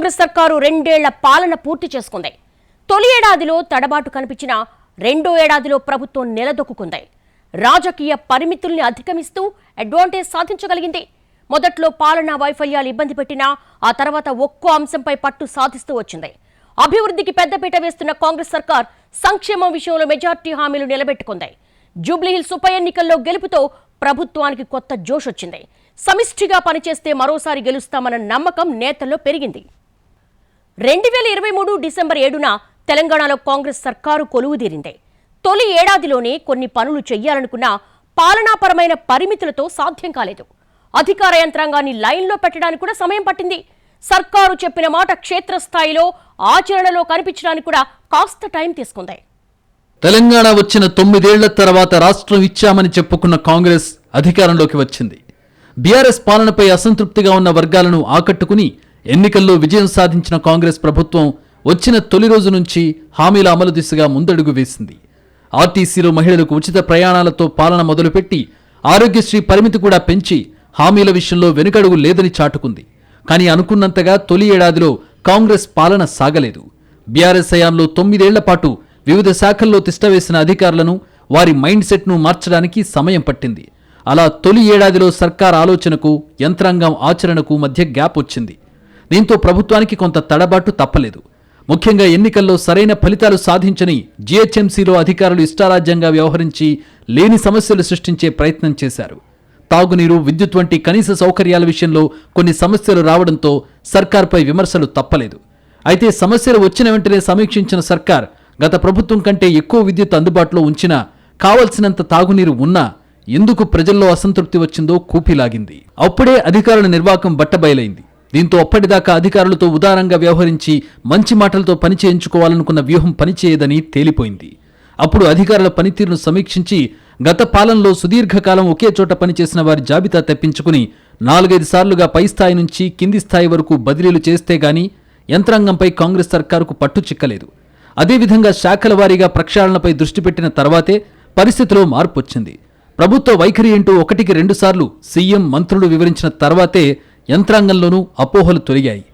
కాంగ్రెస్ సర్కారు రెండేళ్ళ పాలన పూర్తి చేసుకుంది. తొలి ఏడాదిలో తడబాటు కనిపించిన రెండో ఏడాదిలో ప్రభుత్వం నిలదొక్కుంది రాజకీయ పరిమితుల్ని అధిగమిస్తూ అడ్వాంటేజ్ సాధించగలిగింది. మొదట్లో పాలనా వైఫల్యాలు ఇబ్బంది పెట్టినా ఆ తర్వాత ఒక్కో అంశంపై పట్టు సాధిస్తూ వచ్చింది. అభివృద్ధికి పెద్దపీట వేస్తున్న కాంగ్రెస్ సర్కార్ సంక్షేమం విషయంలో మెజార్టీ హామీలు నిలబెట్టుకుంది. జూబ్లీహిల్స్ ఉప ఎన్నికల్లో గెలుపుతో ప్రభుత్వానికి కొత్త జోష్ వచ్చింది సమిష్టిగా పనిచేస్తే మరోసారి గెలుస్తామన్న నమ్మకం నేతల్లో పెరిగింది. రెండు వేల ఇరవై మూడు డిసెంబర్ ఏడున తెలంగాణలో కాంగ్రెస్ సర్కారు కొలువుదీరింది తొలి ఏడాదిలోనే కొన్ని పనులు చేయాలనుకున్న పాలనాపరమైన పరిమితులతో సాధ్యం కాలేదు. అధికార యంత్రాంగాన్ని లైన్లో పెట్టడానికి కూడా సమయం పట్టింది. సర్కారు చెప్పిన మాట క్షేత్రస్థాయిలో ఆచరణలో కనిపించడానికి కూడా కాస్త టైం తీసుకుంది. తెలంగాణ వచ్చిన తొమ్మిదేళ్ళ తర్వాత రాష్ట్రం ఇచ్చామని చెప్పుకున్న కాంగ్రెస్ అధికారంలోకి వచ్చింది. బీఆర్ఎస్ పాలనపై అసంతృప్తిగా ఉన్న వర్గాలను ఆకట్టుకుని ఎన్నికల్లో విజయం సాధించిన కాంగ్రెస్ ప్రభుత్వం వచ్చిన తొలి రోజు నుంచి హామీల అమలు దిశగా ముందడుగు వేసింది. ఆర్టీసీలో మహిళలకు ఉచిత ప్రయాణాలతో పాలన మొదలుపెట్టి ఆరోగ్యశ్రీ పరిమితి కూడా పెంచి హామీల విషయంలో వెనుకడుగు లేదని చాటుకుంది. కానీ అనుకున్నంతగా తొలి ఏడాదిలో కాంగ్రెస్ పాలన సాగలేదు. బీఆర్ఎస్ హయాంలో తొమ్మిదేళ్ళ పాటు వివిధ శాఖల్లో తిష్టవేసిన అధికారులను వారి మైండ్ సెట్ను మార్చడానికి సమయం పట్టింది. అలా తొలి ఏడాదిలో సర్కార్ ఆలోచనకు యంత్రాంగం ఆచరణకు మధ్య గ్యాప్ వచ్చింది. దీంతో ప్రభుత్వానికి కొంత తడబాటు తప్పలేదు. ముఖ్యంగా ఎన్నికల్లో సరైన ఫలితాలు సాధించని జీహెచ్ఎంసీలో అధికారులు ఇష్టారాజ్యంగా వ్యవహరించి లేని సమస్యలు సృష్టించే ప్రయత్నం చేశారు. తాగునీరు విద్యుత్ వంటి కనీస సౌకర్యాల విషయంలో కొన్ని సమస్యలు రావడంతో సర్కార్పై విమర్శలు తప్పలేదు. అయితే సమస్యలు వచ్చిన వెంటనే సమీక్షించిన సర్కార్ గత ప్రభుత్వం కంటే ఎక్కువ విద్యుత్ అందుబాటులో ఉంచినా కావలసినంత తాగునీరు ఉన్నా ఎందుకు ప్రజల్లో అసంతృప్తి వచ్చిందో కూపిలాగింది. అప్పుడే అధికారుల నిర్వాకం బట్టబయలైంది. దీంతో అప్పటిదాకా అధికారులతో ఉదారంగా వ్యవహరించి మంచి మాటలతో పని చేయించుకోవాలనుకున్న వ్యూహం పనిచేయదని తేలిపోయింది. అప్పుడు అధికారుల పనితీరును సమీక్షించి గత పాలనలో సుదీర్ఘకాలం ఒకే చోట పనిచేసిన వారి జాబితా తెప్పించుకుని నాలుగైదు సార్లుగా పై స్థాయి నుంచి కింది స్థాయి వరకు బదిలీలు చేస్తే గాని యంత్రాంగంపై కాంగ్రెస్ సర్కారుకు పట్టు చిక్కలేదు. అదేవిధంగా శాఖల వారీగా ప్రక్షాళనపై దృష్టి పెట్టిన తర్వాతే పరిస్థితిలో మార్పు వచ్చింది ప్రభుత్వ వైఖరి ఏంటో ఒకటికి రెండుసార్లు సీఎం మంత్రులు వివరించిన తర్వాతే యంత్రాంగంలోనూ అపోహలు తొలగాయి.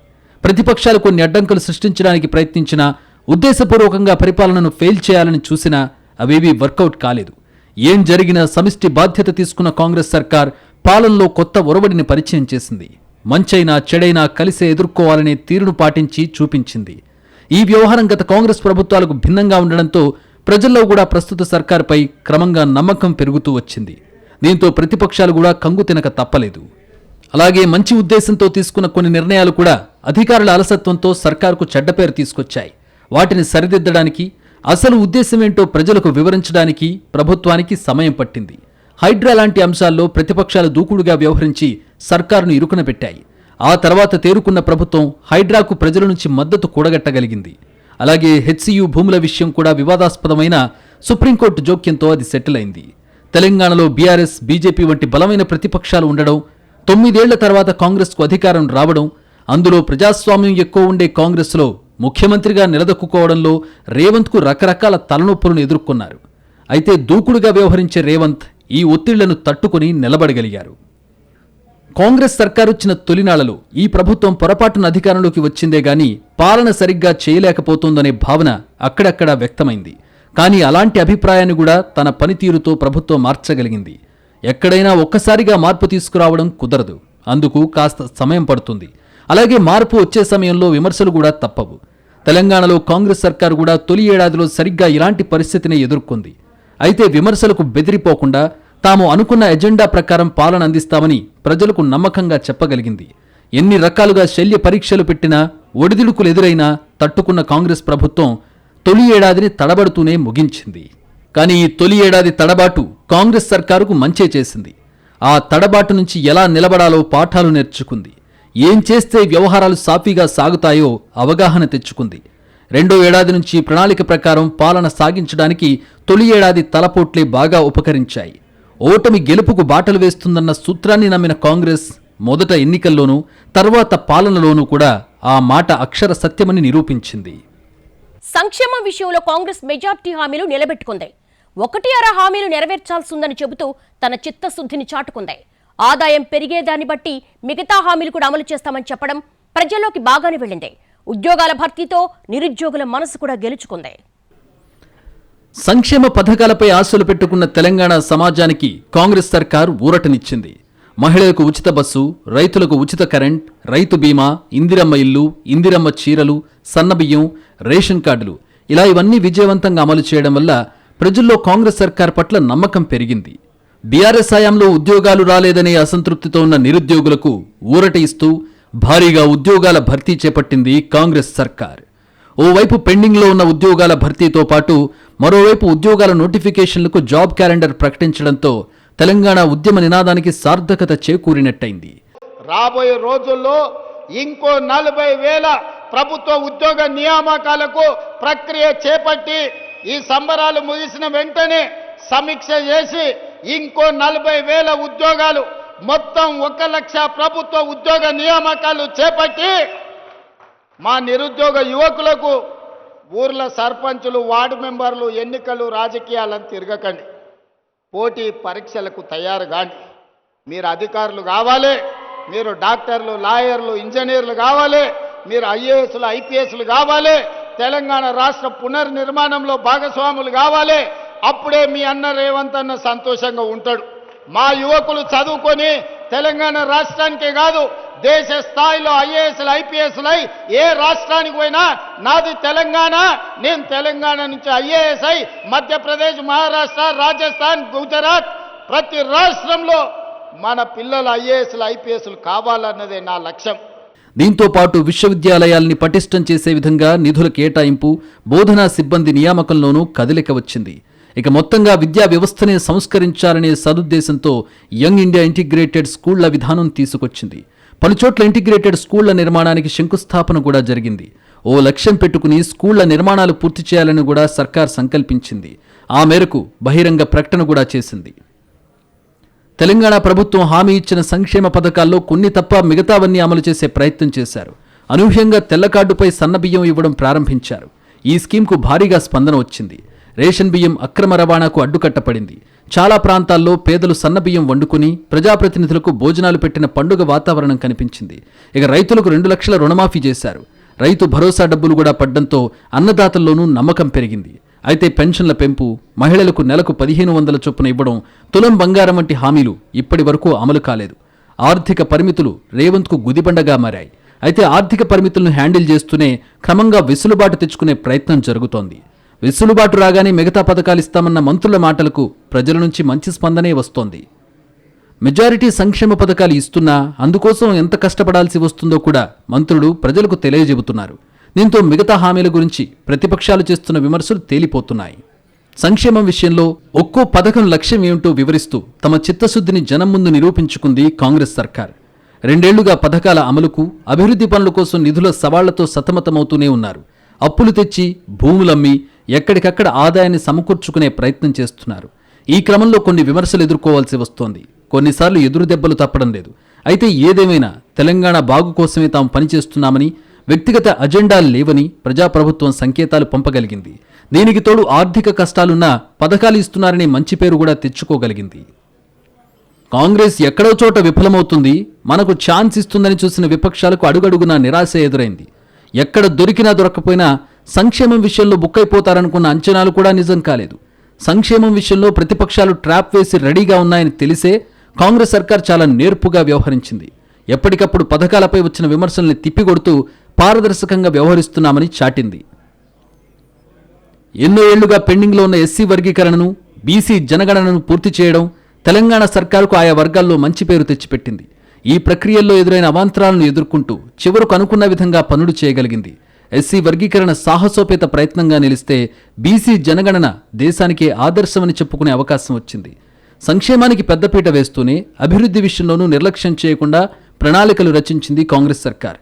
ప్రతిపక్షాలు కొన్ని అడ్డంకులు సృష్టించడానికి ప్రయత్నించినా ఉద్దేశపూర్వకంగా పరిపాలనను ఫెయిల్ చేయాలని చూసినా అవేవీ వర్కౌట్ కాలేదు. ఏం జరిగినా సమిష్టి బాధ్యత తీసుకున్న కాంగ్రెస్ సర్కార్ పాలనలో కొత్త ఒరవడిని పరిచయం చేసింది. మంచైనా చెడైనా కలిసే ఎదుర్కోవాలనే తీరును పాటించి చూపించింది. ఈ వ్యవహారం గత కాంగ్రెస్ ప్రభుత్వాలకు భిన్నంగా ఉండడంతో ప్రజల్లో కూడా ప్రస్తుత సర్కార్పై క్రమంగా నమ్మకం పెరుగుతూ వచ్చింది. దీంతో ప్రతిపక్షాలు కూడా కంగు తినక తప్పలేదు. అలాగే మంచి ఉద్దేశంతో తీసుకున్న కొన్ని నిర్ణయాలు కూడా అధికారుల అలసత్వంతో సర్కారుకు చెడ్డ పేరు తీసుకొచ్చాయి. వాటిని సరిదిద్దడానికి అసలు ఉద్దేశమేంటో ప్రజలకు వివరించడానికి ప్రభుత్వానికి సమయం పట్టింది. హైడ్రా లాంటి అంశాల్లో ప్రతిపక్షాలు దూకుడుగా వ్యవహరించి సర్కారును ఇరుకున పెట్టాయి. ఆ తర్వాత తేరుకున్న ప్రభుత్వం హైడ్రాకు ప్రజల నుంచి మద్దతు కూడగట్టగలిగింది. అలాగే హెచ్సియు భూముల విషయం కూడా వివాదాస్పదమైన సుప్రీంకోర్టు జోక్యంతో అది సెటిల్ అయింది. తెలంగాణలో బీఆర్ఎస్ బీజేపీ వంటి బలమైన ప్రతిపక్షాలు ఉండడం తొమ్మిదేళ్ళ తర్వాత కాంగ్రెస్కు అధికారం రావడం అందులో ప్రజాస్వామ్యం ఎక్కువ ఉండే కాంగ్రెస్లో ముఖ్యమంత్రిగా నిలదొక్కుకోవడంలో రేవంత్కు రకరకాల తలనొప్పులను ఎదుర్కొన్నారు. అయితే దూకుడుగా వ్యవహరించే రేవంత్ ఈ ఒత్తిళ్ళను తట్టుకుని నిలబడగలిగారు. కాంగ్రెస్ సర్కారొచ్చిన తొలినాళ్ళలో ఈ ప్రభుత్వం పొరపాటున అధికారంలోకి వచ్చిందే గాని పాలన సరిగ్గా చేయలేకపోతోందనే భావన అక్కడక్కడా వ్యక్తమైంది. కానీ అలాంటి అభిప్రాయాన్ని కూడా తన పనితీరుతో ప్రభుత్వం మార్చగలిగింది. ఎక్కడైనా ఒక్కసారిగా మార్పు తీసుకురావడం కుదరదు. అందుకు కాస్త సమయం పడుతుంది. అలాగే మార్పు వచ్చే సమయంలో విమర్శలు కూడా తప్పవు. తెలంగాణలో కాంగ్రెస్ సర్కారు కూడా తొలి ఏడాదిలో సరిగ్గా ఇలాంటి పరిస్థితిని ఎదుర్కొంది. అయితే విమర్శలకు బెదిరిపోకుండా తాము అనుకున్న ఎజెండా ప్రకారం పాలన అందిస్తామని ప్రజలకు నమ్మకంగా చెప్పగలిగింది. ఎన్ని రకాలుగా శల్య పరీక్షలు పెట్టినా ఒడిదుడుకులు ఎదురైనా తట్టుకున్న కాంగ్రెస్ ప్రభుత్వం తొలి ఏడాదిని తడబడుతూనే ముగించింది. కానీ ఈ తొలి ఏడాది తడబాటు కాంగ్రెస్ సర్కారుకు మంచే చేసింది. ఆ తడబాటు నుంచి ఎలా నిలబడాలో పాఠాలు నేర్చుకుంది. ఏం చేస్తే వ్యవహారాలు సాఫీగా సాగుతాయో అవగాహన తెచ్చుకుంది. రెండో ఏడాది నుంచి ప్రణాళిక ప్రకారం పాలన సాగించడానికి తొలి ఏడాది తలపోట్లే బాగా ఉపకరించాయి. ఓటమి గెలుపుకు బాటలు వేస్తుందన్న సూత్రాన్ని నమ్మిన కాంగ్రెస్ మొదట ఎన్నికల్లోనూ తర్వాత పాలనలోనూ కూడా ఆ మాట అక్షర సత్యమని నిరూపించింది. సంక్షేమ విషయంలో కాంగ్రెస్ మెజార్టీ హామీలు నిలబెట్టుకుంది. ఒకటి అర హామీలు నెరవేర్చాల్సిందని చెబుతూ తన చిత్తశుద్ధిని చాటుకుంది. ఆదాయం పెరిగేదాన్ని బట్టి మిగతా హామీలు కూడా అమలు చేస్తామని చెప్పడం ప్రజల్లోకి బాగానే వెళ్ళింది. ఉద్యోగాల భర్తీతో నిరుద్యోగుల మనసు కూడా గెలుచుకుంది. సంక్షేమ పథకాలపై ఆశలు పెట్టుకున్న తెలంగాణ సమాజానికి కాంగ్రెస్ సర్కార్ ఊరటనిచ్చింది. మహిళలకు ఉచిత బస్సు రైతులకు ఉచిత కరెంట్ రైతు బీమా ఇందిరమ్మ ఇల్లు ఇందిరమ్మ చీరలు సన్నబియ్యం రేషన్ కార్డులు. ఇలా ఇవన్నీ విజయవంతంగా అమలు చేయడం వల్ల ప్రజల్లో కాంగ్రెస్ సర్కార్ పట్ల నమ్మకం పెరిగింది. బీఆర్ఎస్ హయాంలో ఉద్యోగాలు రాలేదనే అసంతృప్తితో ఉన్న నిరుద్యోగులకు ఊరట ఇస్తూ భారీగా ఉద్యోగాల భర్తీ చేపట్టింది కాంగ్రెస్ సర్కార్. ఓవైపు పెండింగ్లో ఉన్న ఉద్యోగాల భర్తీతో పాటు మరోవైపు ఉద్యోగాల నోటిఫికేషన్లకు జాబ్ క్యాలెండర్ ప్రకటించడంతో తెలంగాణ ఉద్యమ నినాదానికి సార్థకత చేకూరినట్టయింది. రాబోయే రోజుల్లో ఇంకో నలభై వేల ప్రభుత్వ ఉద్యోగ నియామకాలకు ప్రక్రియ చేపట్టి ఈ సంబరాలు ముగిసిన వెంటనే సమీక్ష చేసి ఇంకో నలభై వేల ఉద్యోగాలు మొత్తం ఒక లక్ష ప్రభుత్వ ఉద్యోగ నియామకాలు చేపట్టి మా నిరుద్యోగ యువకులకు ఊర్ల సర్పంచులు వార్డు మెంబర్లు ఎన్నికలు రాజకీయాలను తిరగకండి. పోటీ పరీక్షలకు తయారు కాండి. మీరు అధికారులు కావాలి మీరు డాక్టర్లు లాయర్లు ఇంజనీర్లు కావాలి మీరు ఐఏఎస్లు ఐపీఎస్లు కావాలి తెలంగాణ రాష్ట్ర పునర్నిర్మాణంలో భాగస్వాములు కావాలి. అప్పుడే మీ అన్న రేవంత్ అన్న సంతోషంగా ఉంటాడు. మా యువకులు చదువుకొని తెలంగాణ రాష్ట్రానికే కాదు దేశ స్థాయిలో ఐఏఎస్లు ఐపీఎస్లు అయి ఏ రాష్ట్రానికి పోయినా నాది తెలంగాణ నేను తెలంగాణ నుంచి ఐఏఎస్ అయి మధ్యప్రదేశ్ మహారాష్ట్ర రాజస్థాన్ గుజరాత్ ప్రతి రాష్ట్రంలో మన పిల్లలు ఐఏఎస్లు ఐపీఎస్లు కావాలన్నదే నా లక్ష్యం. దీంతో పాటు విశ్వవిద్యాలయాల్ని పటిష్టం చేసే విధంగా నిధుల కేటాయింపు బోధనా సిబ్బంది నియామకంలోనూ కదలిక వచ్చింది. ఇక మొత్తంగా విద్యా వ్యవస్థనే సంస్కరించాలనే సదుద్దేశంతో యంగ్ ఇండియా ఇంటిగ్రేటెడ్ స్కూళ్ళ విధానం తీసుకొచ్చింది. పలుచోట్ల ఇంటిగ్రేటెడ్ స్కూళ్ళ నిర్మాణానికి శంకుస్థాపన కూడా జరిగింది. ఓ లక్ష్యం పెట్టుకుని స్కూళ్ళ నిర్మాణాలు పూర్తి చేయాలని కూడా సర్కార్ సంకల్పించింది. ఆ మేరకు బహిరంగ ప్రకటన కూడా చేసింది. తెలంగాణ ప్రభుత్వం హామీ ఇచ్చిన సంక్షేమ పథకాల్లో కొన్ని తప్ప మిగతావన్నీ అమలు చేసే ప్రయత్నం చేశారు. అనూహ్యంగా తెల్ల కార్డుపై సన్నబియ్యం ఇవ్వడం ప్రారంభించారు. ఈ స్కీమ్కు భారీగా స్పందన వచ్చింది. రేషన్ బియ్యం అక్రమ రవాణాకు అడ్డుకట్టపడింది చాలా ప్రాంతాల్లో పేదలు సన్నబియ్యం వండుకుని ప్రజాప్రతినిధులకు భోజనాలు పెట్టిన పండుగ వాతావరణం కనిపించింది. ఇక రైతులకు రెండు లక్షల రుణమాఫీ చేశారు. రైతు భరోసా డబ్బులు కూడా పడ్డంతో అన్నదాతల్లోనూ నమ్మకం పెరిగింది. అయితే పెన్షన్ల పెంపు మహిళలకు నెలకు పదిహేను వందల చొప్పున ఇవ్వడం తులం బంగారం వంటి హామీలు ఇప్పటి వరకు అమలు కాలేదు. ఆర్థిక పరిమితులు రేవంత్కు గుదిబండగా మారాయి. అయితే ఆర్థిక పరిమితులను హ్యాండిల్ చేస్తూనే క్రమంగా వెసులుబాటు తెచ్చుకునే ప్రయత్నం జరుగుతోంది. వెసులుబాటు రాగానే మిగతా పథకాలు ఇస్తామన్న మంత్రుల మాటలకు ప్రజల నుంచి మంచి స్పందనే వస్తోంది. మెజారిటీ సంక్షేమ పథకాలు ఇస్తున్నా అందుకోసం ఎంత కష్టపడాల్సి వస్తుందో కూడా మంత్రులు ప్రజలకు తెలియజెబుతున్నారు దీంతో మిగతా హామీల గురించి ప్రతిపక్షాలు చేస్తున్న విమర్శలు తేలిపోతున్నాయి. సంక్షేమం విషయంలో ఒక్కో పథకం లక్ష్యం ఏమిటో వివరిస్తూ తమ చిత్తశుద్ధిని జనం ముందు నిరూపించుకుంది కాంగ్రెస్ సర్కార్. రెండేళ్ళుగా పథకాల అమలుకు అభివృద్ధి పనుల కోసం నిధుల సవాళ్ళతో సతమతమవుతూనే ఉన్నారు. అప్పులు తెచ్చి భూములమ్మి ఎక్కడికక్కడ ఆదాయాన్ని సమకూర్చుకునే ప్రయత్నం చేస్తున్నారు. ఈ క్రమంలో కొన్ని విమర్శలు ఎదుర్కోవాల్సి వస్తోంది. కొన్నిసార్లు ఎదురు దెబ్బలు తప్పడం లేదు. అయితే ఏదేమైనా తెలంగాణ బాగు కోసమే తాము పనిచేస్తున్నామని వ్యక్తిగత అజెండాలు లేవని ప్రజాప్రభుత్వం సంకేతాలు పంపగలిగింది. దీనికి తోడు ఆర్థిక కష్టాలున్నా పథకాలు ఇస్తున్నారని మంచి పేరు కూడా తెచ్చుకోగలిగింది. కాంగ్రెస్ ఎక్కడో చోట విఫలమవుతుంది మనకు ఛాన్స్ ఇస్తుందని చూసిన విపక్షాలకు అడుగడుగున నిరాశ ఎదురైంది. ఎక్కడ దొరికినా దొరకపోయినా సంక్షేమం విషయంలో బుక్కైపోతారనుకున్న అంచనాలు కూడా నిజం కాలేదు. సంక్షేమం విషయంలో ప్రతిపక్షాలు ట్రాప్ వేసి రెడీగా ఉన్నాయని తెలిసే కాంగ్రెస్ సర్కార్ చాలా నేర్పుగా వ్యవహరించింది. ఎప్పటికప్పుడు పథకాలపై వచ్చిన విమర్శల్ని తిప్పికొడుతూ పారదర్శకంగా వ్యవహరిస్తున్నామని చాటింది. ఎన్నో ఏళ్ళుగా పెండింగ్లో ఉన్న ఎస్సీ వర్గీకరణను బీసీ జనగణనను పూర్తి చేయడం తెలంగాణ సర్కారుకు ఆయా వర్గాల్లో మంచి పేరు తెచ్చిపెట్టింది. ఈ ప్రక్రియల్లో ఎదురైన అవాంతరాలను ఎదుర్కొంటూ చివరకు అనుకున్న విధంగా పనులు చేయగలిగింది. ఎస్సీ వర్గీకరణ సాహసోపేత ప్రయత్నంగా నిలిస్తే బీసీ జనగణన దేశానికే ఆదర్శమని చెప్పుకునే అవకాశం వచ్చింది. సంక్షేమానికి పెద్దపీట వేస్తూనే అభివృద్ధి విషయంలోనూ నిర్లక్ష్యం చేయకుండా ప్రణాళికలు రచించింది కాంగ్రెస్ సర్కార్.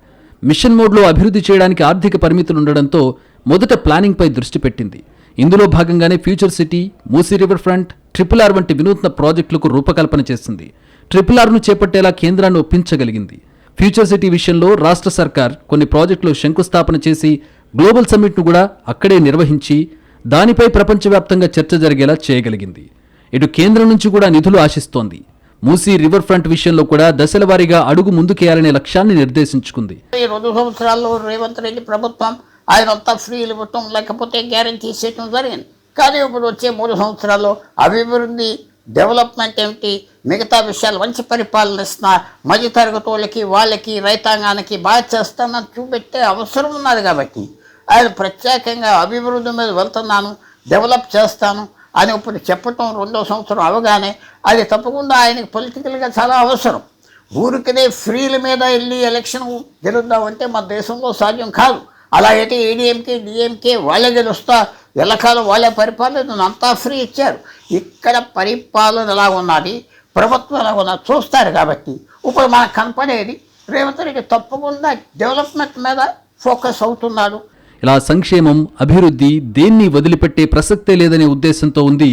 మిషన్ మోడ్లో అభివృద్ధి చేయడానికి ఆర్థిక పరిమితులు ఉండడంతో మొదట ప్లానింగ్పై దృష్టి పెట్టింది. ఇందులో భాగంగానే future city Musi river front triple R వంటి వినూత్న ప్రాజెక్టులకు రూపకల్పన చేసింది ట్రిపుల్ ఆర్ను చేపట్టేలా కేంద్రాన్ని ఒప్పించగలిగింది. ఫ్యూచర్ సిటీ విషయంలో రాష్ట్ర సర్కార్ కొన్ని ప్రాజెక్టులు శంకుస్థాపన చేసి గ్లోబల్ సమ్మిట్ను కూడా అక్కడే నిర్వహించి దానిపై ప్రపంచవ్యాప్తంగా చర్చ జరిగేలా చేయగలిగింది. ఇటు కేంద్రం నుంచి కూడా నిధులు ఆశిస్తోంది. మూసీ రివర్ ఫ్రంట్ విషయంలో కూడా దశలవారీగా అడుగు ముందుకేయాలనే లక్ష్యాన్ని నిర్దేశించుకుంది. ఈ రెండు సంవత్సరాల్లో రేవంత్ రెడ్డి ప్రభుత్వం ఆయన అంతా ఫ్రీలు ఇవ్వటం లేకపోతే గ్యారంటీ ఇచ్చేయటం జరిగింది. కానీ ఇప్పుడు వచ్చే మూడు సంవత్సరాల్లో అభివృద్ధి డెవలప్మెంట్ ఏమిటి మిగతా విషయాలు మంచి పరిపాలన ఇస్తున్నా మధ్య తరగతి వాళ్ళకి వాళ్ళకి రైతాంగానికి బాగా చేస్తానని చూపెట్టే అవసరం ఉన్నది కాబట్టి. ఆయన ప్రత్యేకంగా అభివృద్ధి మీద వెళ్తున్నాను డెవలప్ చేస్తాను అని ఇప్పుడు చెప్పటం రెండో సంవత్సరం అవగానే అది తప్పకుండా ఆయనకి పొలిటికల్గా చాలా అవసరం. ఊరికనే ఫ్రీల మీద వెళ్ళి ఎలక్షన్ గెలుద్దామంటే మన దేశంలో సాధ్యం కాదు. అలా అయితే ఏడీఎంకే డిఎంకే వాళ్ళే గెలుస్తా ఎల్లకాలం వాళ్ళే పరిపాలన అంతా ఫ్రీ ఇచ్చారు. ఇక్కడ పరిపాలన ఎలా ఉన్నది ప్రభుత్వం ఎలా ఉన్నది చూస్తారు కాబట్టి. ఇప్పుడు మనకు కనపడేది రేవంత్ రెడ్డి తప్పకుండా డెవలప్మెంట్ మీద ఫోకస్ అవుతున్నాడు. ఇలా సంక్షేమం అభివృద్ధి దేన్ని వదిలిపెట్టే ప్రసక్తే లేదనే ఉద్దేశంతో ఉంది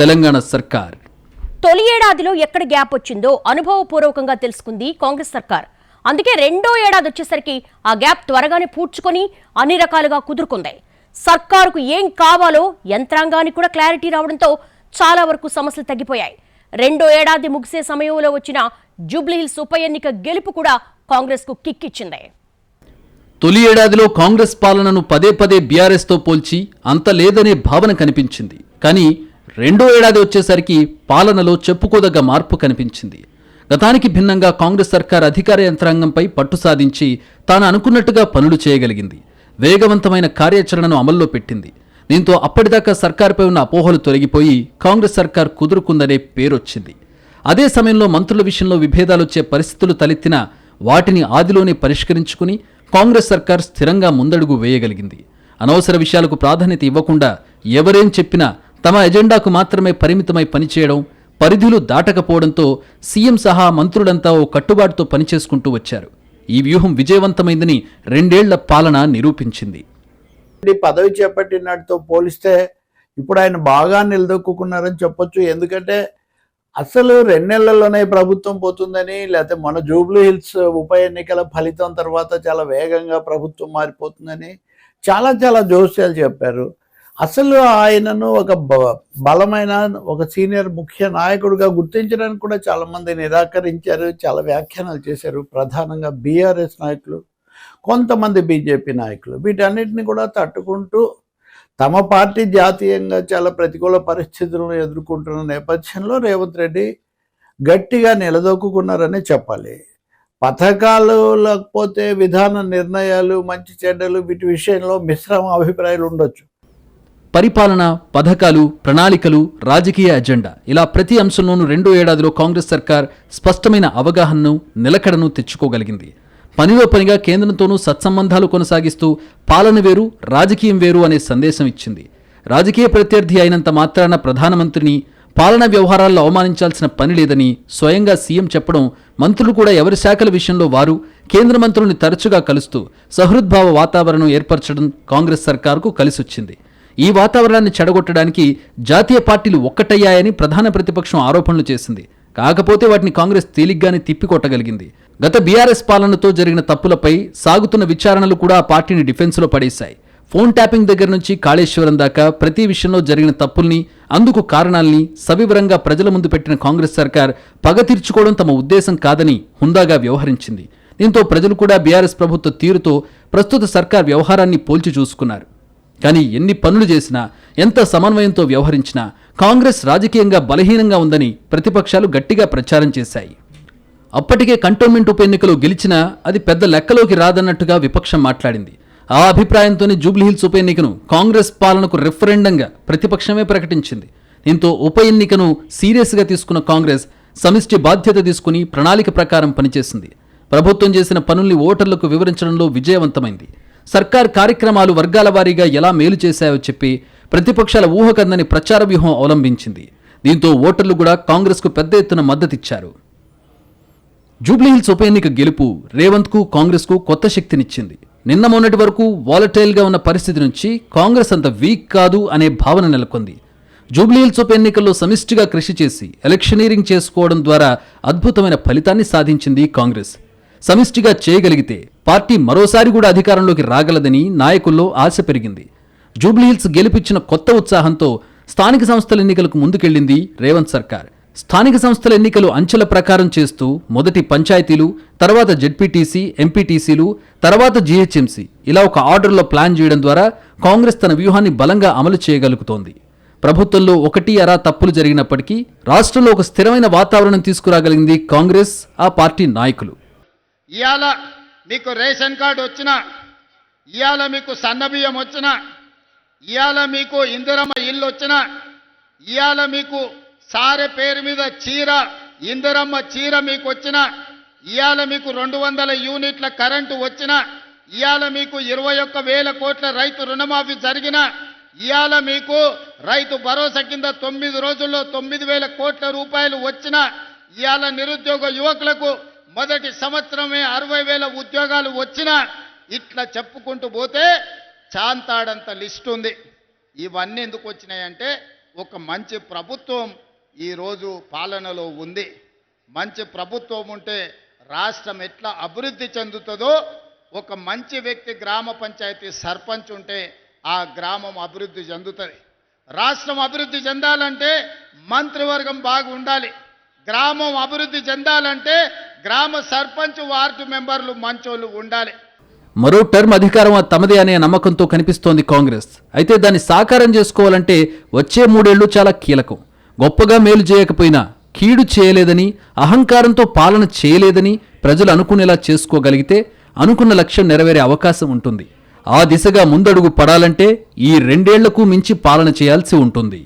తెలంగాణ సర్కార్. తొలి ఏడాదిలో ఎక్కడ గ్యాప్ వచ్చిందో అనుభవపూర్వకంగా తెలుసుకుంది కాంగ్రెస్ సర్కార్. అందుకే రెండో ఏడాది వచ్చేసరికి ఆ గ్యాప్ త్వరగానే పూడ్చుకొని అన్ని రకాలుగా కుదురుకుంది. సర్కారుకు ఏం కావాలో యంత్రాంగానికి కూడా క్లారిటీ రావడంతో చాలా వరకు సమస్యలు తగ్గిపోయాయి. రెండో ఏడాది ముగిసే సమయంలో వచ్చిన జూబ్లీహిల్స్ ఉప ఎన్నిక గెలుపు కూడా కాంగ్రెస్కు కిక్ ఇచ్చింది తొలి ఏడాదిలో కాంగ్రెస్ పాలనను పదే పదే బీఆర్ఎస్తో పోల్చి అంత లేదనే భావన కనిపించింది. కానీ రెండో ఏడాది వచ్చేసరికి పాలనలో చెప్పుకోదగ్గ మార్పు కనిపించింది. గతానికి భిన్నంగా కాంగ్రెస్ సర్కార్ అధికార యంత్రాంగంపై పట్టు సాధించి తాను అనుకున్నట్టుగా పనులు చేయగలిగింది. వేగవంతమైన కార్యాచరణను అమల్లో పెట్టింది. దీంతో అప్పటిదాకా సర్కార్పై ఉన్న అపోహలు తొలగిపోయి కాంగ్రెస్ సర్కార్ కుదురుకుందనే పేరొచ్చింది. అదే సమయంలో మంత్రుల విషయంలో విభేదాలొచ్చే పరిస్థితులు తలెత్తినా వాటిని ఆదిలోనే పరిష్కరించుకుని కాంగ్రెస్ సర్కార్ స్థిరంగా ముందడుగు వేయగలిగింది. అనవసర విషయాలకు ప్రాధాన్యత ఇవ్వకుండా ఎవరేం చెప్పినా తమ ఎజెండాకు మాత్రమే పరిమితమై పనిచేయడం పరిధులు దాటకపోవడంతో సీఎం సహా మంత్రులంతా ఓ కట్టుబాటుతో పనిచేసుకుంటూ వచ్చారు. ఈ వ్యూహం విజయవంతమైందని రెండేళ్ళ పాలన నిరూపించింది. పదవి చేపట్టినట్టుతో పోలిస్తే ఇప్పుడు ఆయన బాగా నిలదొక్కున్నారని చెప్పొచ్చు. ఎందుకంటే అసలు రెండు నెలల్లోనే ప్రభుత్వం పోతుందని లేకపోతే మన జూబ్లీ హిల్స్ ఉప ఎన్నికల ఫలితం తర్వాత చాలా వేగంగా ప్రభుత్వం మారిపోతుందని చాలా చాలా జోస్యాలు చెప్పారు. అసలు ఆయనను ఒక బ- బలమైన ఒక సీనియర్ ముఖ్య నాయకుడిగా గుర్తించడానికి కూడా చాలా మంది నిరాకరించారు చాలా వ్యాఖ్యానాలు చేశారు. ప్రధానంగా బీఆర్ఎస్ నాయకులు కొంతమంది బీజేపీ నాయకులు. వీటన్నిటిని కూడా తట్టుకుంటూ తమ పార్టీ జాతీయంగా చాలా ప్రతికూల పరిస్థితులను ఎదుర్కొంటున్న నేపథ్యంలో రేవంత్ రెడ్డి గట్టిగా నిలదొక్కున్నారనే చెప్పాలి. పథకాలు లేకపోతే విధాన నిర్ణయాలు మంచి చెడ్డలు వీటి విషయంలో మిశ్రమ అభిప్రాయాలు ఉండొచ్చు. పరిపాలన పథకాలు ప్రణాళికలు రాజకీయ అజెండా ఇలా ప్రతి అంశంలోనూ రెండో ఏడాదిలో కాంగ్రెస్ సర్కార్ స్పష్టమైన అవగాహనను నిలకడను తెచ్చుకోగలిగింది. పనిలో పనిగా కేంద్రంతోనూ సత్సంబంధాలు కొనసాగిస్తూ పాలన వేరు రాజకీయం వేరు అనే సందేశం ఇచ్చింది. రాజకీయ ప్రత్యర్థి అయినంత మాత్రాన ప్రధానమంత్రిని పాలనా వ్యవహారాల్లో అవమానించాల్సిన పని లేదని స్వయంగా సీఎం చెప్పడం మంత్రులు కూడా ఎవరి శాఖల విషయంలో వారు కేంద్ర మంత్రుల్ని తరచుగా కలుస్తూ సహృద్భావ వాతావరణం ఏర్పరచడం కాంగ్రెస్ సర్కార్కు కలిసొచ్చింది. ఈ వాతావరణాన్ని చెడగొట్టడానికి జాతీయ పార్టీలు ఒక్కటయ్యాయని ప్రధాన ప్రతిపక్షం ఆరోపణలు చేసింది. కాకపోతే వాటిని కాంగ్రెస్ తేలిగ్గానే తిప్పికొట్టగలిగింది. గత బీఆర్ఎస్ పాలనతో జరిగిన తప్పులపై సాగుతున్న విచారణలు కూడా ఆ పార్టీని డిఫెన్స్లో పడేశాయి. ఫోన్ ట్యాపింగ్ దగ్గర నుంచి కాళేశ్వరం దాకా ప్రతి విషయంలో జరిగిన తప్పుల్ని అందుకు కారణాల్ని సవివరంగా ప్రజల ముందు పెట్టిన కాంగ్రెస్ సర్కార్ పగ తీర్చుకోవడం తమ ఉద్దేశం కాదని హుందాగా వ్యవహరించింది. దీంతో ప్రజలు కూడా బీఆర్ఎస్ ప్రభుత్వ తీరుతో ప్రస్తుత సర్కార్ వ్యవహారాన్ని పోల్చి చూసుకున్నారు. కానీ ఎన్ని పనులు చేసినా ఎంత సమన్వయంతో వ్యవహరించినా కాంగ్రెస్ రాజకీయంగా బలహీనంగా ఉందని ప్రతిపక్షాలు గట్టిగా ప్రచారం చేశాయి. అప్పటికే కంటోన్మెంట్ ఉప ఎన్నికలు గెలిచినా అది పెద్ద లెక్కలోకి రాదన్నట్టుగా విపక్షం మాట్లాడింది. ఆ అభిప్రాయంతోనే జూబ్లీహిల్స్ ఉప ఎన్నికను కాంగ్రెస్ పాలనకు రెఫరెండంగా ప్రతిపక్షమే ప్రకటించింది. దీంతో ఉప ఎన్నికను సీరియస్గా తీసుకున్న కాంగ్రెస్ సమిష్టి బాధ్యత తీసుకుని ప్రణాళిక ప్రకారం పనిచేసింది. ప్రభుత్వం చేసిన పనుల్ని ఓటర్లకు వివరించడంలో విజయవంతమైంది. సర్కార్ కార్యక్రమాలు వర్గాల వారీగా ఎలా మేలు చేశాయో చెప్పి ప్రతిపక్షాల ఊహకందని ప్రచార వ్యూహం అవలంబించింది. దీంతో ఓటర్లు కూడా కాంగ్రెస్కు పెద్ద ఎత్తున మద్దతిచ్చారు. జూబ్లీహిల్స్ ఉప ఎన్నిక గెలుపు రేవంత్కు కాంగ్రెస్కు కొత్త శక్తినిచ్చింది. నిన్న మొన్నటి వరకు వాలటైల్గా ఉన్న పరిస్థితి నుంచి కాంగ్రెస్ అంత వీక్ కాదు అనే భావన నెలకొంది. జూబ్లీహిల్స్ ఉప ఎన్నికల్లో సమిష్టిగా కృషి చేసి ఎలక్షనీరింగ్ చేసుకోవడం ద్వారా అద్భుతమైన ఫలితాన్ని సాధించింది కాంగ్రెస్. సమిష్టిగా చేయగలిగితే పార్టీ మరోసారి కూడా అధికారంలోకి రాగలదని నాయకుల్లో ఆశ పెరిగింది. జూబ్లీహిల్స్ గెలిపించిన కొత్త ఉత్సాహంతో స్థానిక సంస్థల ఎన్నికలకు ముందుకెళ్ళింది రేవంత్ సర్కార్. స్థానిక సంస్థల ఎన్నికలు అంచెల ప్రకారం చేస్తూ మొదటి పంచాయతీలు తర్వాత జెడ్పీటీసీ ఎంపీటీసీలు తర్వాత జీహెచ్ఎంసీ ఇలా ఒక ఆర్డర్లో ప్లాన్ చేయడం ద్వారా కాంగ్రెస్ తన వ్యూహాన్ని బలంగా అమలు చేయగలుగుతోంది. ప్రభుత్వంలో ఒకటి అరా తప్పులు జరిగినప్పటికీ రాష్ట్రంలో ఒక స్థిరమైన వాతావరణం తీసుకురాగలిగింది కాంగ్రెస్ ఆ పార్టీ నాయకులు. ఇవాళ మీకు రేషన్ కార్డు వచ్చిన ఇవాళ మీకు సన్నబియ్యం వచ్చినా ఇవాళ మీకు ఇందిరమ్మ ఇల్లు వచ్చిన ఇవాళ మీకు సారె పేరు మీద చీర ఇందిరమ్మ చీర మీకు వచ్చిన ఇవాళ మీకు రెండు వందల యూనిట్ల కరెంటు వచ్చిన ఇవాళ మీకు ఇరవై ఒక్క వేల కోట్ల రైతు రుణమాఫీ జరిగిన ఇవాళ మీకు రైతు భరోసా కింద తొమ్మిది రోజుల్లో తొమ్మిది వేల కోట్ల రూపాయలు వచ్చిన ఇవాళ నిరుద్యోగ యువకులకు మొదటి సంవత్సరమే అరవై వేల ఉద్యోగాలు వచ్చిన ఇట్లా చెప్పుకుంటూ పోతే చాంతాడంత లిస్ట్ ఉంది. ఇవన్నీ ఎందుకు వచ్చినాయంటే ఒక మంచి ప్రభుత్వం ఈరోజు పాలనలో ఉంది. మంచి ప్రభుత్వం ఉంటే రాష్ట్రం ఎట్లా అభివృద్ధి చెందుతుందో ఒక మంచి వ్యక్తి గ్రామ పంచాయతీ సర్పంచ్ ఉంటే ఆ గ్రామం అభివృద్ధి చెందుతుంది. రాష్ట్రం అభివృద్ధి చెందాలంటే మంత్రివర్గం బాగుండాలి గ్రామం అభివృద్ధి చెందాలంటే గ్రామ సర్పంచ్ వార్డు మెంబర్లు మంచోళ్ళు ఉండాలి. మరో టర్మ్ అధికారం తమదే అనే నమ్మకంతో కనిపిస్తోంది కాంగ్రెస్. అయితే దాన్ని సాకారం చేసుకోవాలంటే వచ్చే మూడేళ్ళు చాలా కీలకం. గొప్పగా మేలు చేయకపోయినా కీడు చేయలేదని అహంకారంతో పాలన చేయలేదని ప్రజలు అనుకునేలా చేసుకోగలిగితే అనుకున్న లక్ష్యం నెరవేరే అవకాశం ఉంటుంది. ఆ దిశగా ముందడుగు పడాలంటే ఈ రెండేళ్ళకు మించి పాలన చేయాల్సి ఉంటుంది.